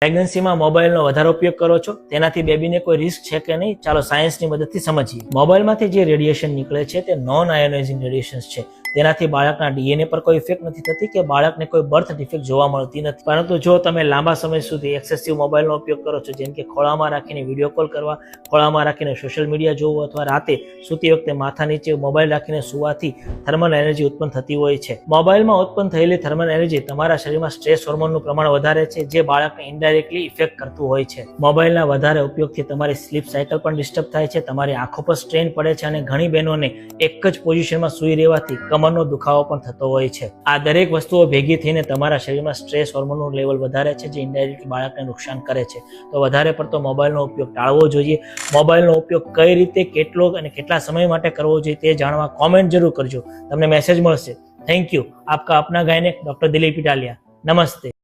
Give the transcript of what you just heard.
પ્રેગ્નન્સીમાં મોબાઈલનો વધારે ઉપયોગ કરો છો? તેનાથી બેબીને કોઈ રિસ્ક છે કે નહીં? ચાલો સાયન્સની મદદથી સમજીએ. મોબાઈલમાંથી જે રેડિયેશન નીકળે છે તે નોન આયોનાઇઝિંગ રેડિયેશન છે. તેનાથી બાળકના ડીએનએ પર કોઈ ઇફેક્ટ નથી થતી કે બાળકને કોઈ બર્થ ડિફેક્ટ જોવા મળતી નથી. પરંતુ જો તમે લાંબા સમય સુધી એક્સેસિવ મોબાઈલનો ઉપયોગ કરો છો, જેમ કે ખોળામાં રાખીને વીડિયો કોલ કરવા, ખોળામાં રાખીને સોશિયલ મીડિયા જોવું અથવા રાતે સૂતી વખતે માથા નીચે મોબાઈલ રાખીને સુવાથી થર્મલ એનર્જી ઉત્પન્ન થતી હોય છે. મોબાઈલમાં ઉત્પન્ન થયેલી થર્મલ એનર્જી તમારા શરીરમાં સ્ટ્રેસ હોર્મોનનું પ્રમાણ વધારે છે, જે બાળકને ઇન્ડાયરેક્ટલી ઇફેક્ટ કરતું હોય છે. મોબાઈલના વધારે ઉપયોગથી તમારી સ્લીપ સાયકલ પણ ડિસ્ટર્બ થાય છે, તમારી આંખો પર સ્ટ્રેન પડે છે અને ઘણી બહેનોને એક જ પોઝિશનમાં સૂઈ રહેવાથી કમરનો દુખાવો પણ થતો હોય છે. આ દરેક વસ્તુઓ ભેગી થઈને તમારા શરીરમાં સ્ટ્રેસ હોર્મોનનું લેવલ વધારે છે, જે ઇનડાયરેક્ટલી બાળકને નુકસાન કરે છે. તો વધારે પડતો મોબાઈલનો ઉપયોગ ટાળવો જોઈએ. મોબાઈલનો ઉપયોગ કઈ રીતે, કેટલો અને કેટલા સમય માટે કરવો જોઈએ તે જાણવા કોમેન્ટ જરૂર કરજો. તમને મેસેજ મળશે. થેન્ક યુ આપકા અપના ગાયનેક ડોક્ટર દિલીપ ઇટાલિયા. નમસ્તે.